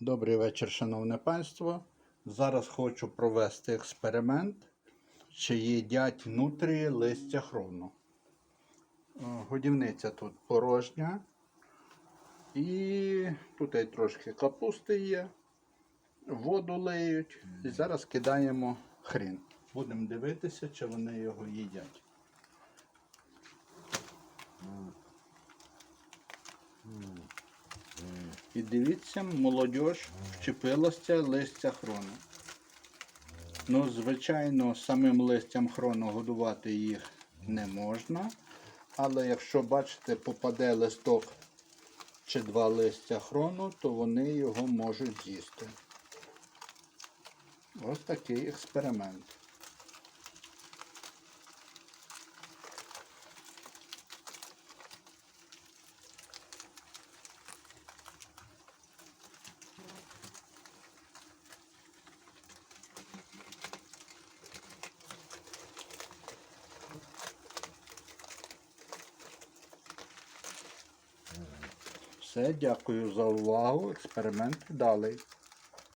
Добрий вечір, шановне панство. Зараз хочу провести експеримент, чи їдять нутрії листя хрону. Годівниця тут порожня. І тут трошки капусти є. Воду леють. І зараз кидаємо хрін. Будемо дивитися, чи вони його їдять. І дивіться, молодь вчепилася листя хрону. Ну, звичайно, самим листям хрону годувати їх не можна. Але якщо бачите, попаде листок чи два листя хрону, то вони його можуть з'їсти. Ось такий експеримент. Все, дякую за увагу. Експеримент вдалий.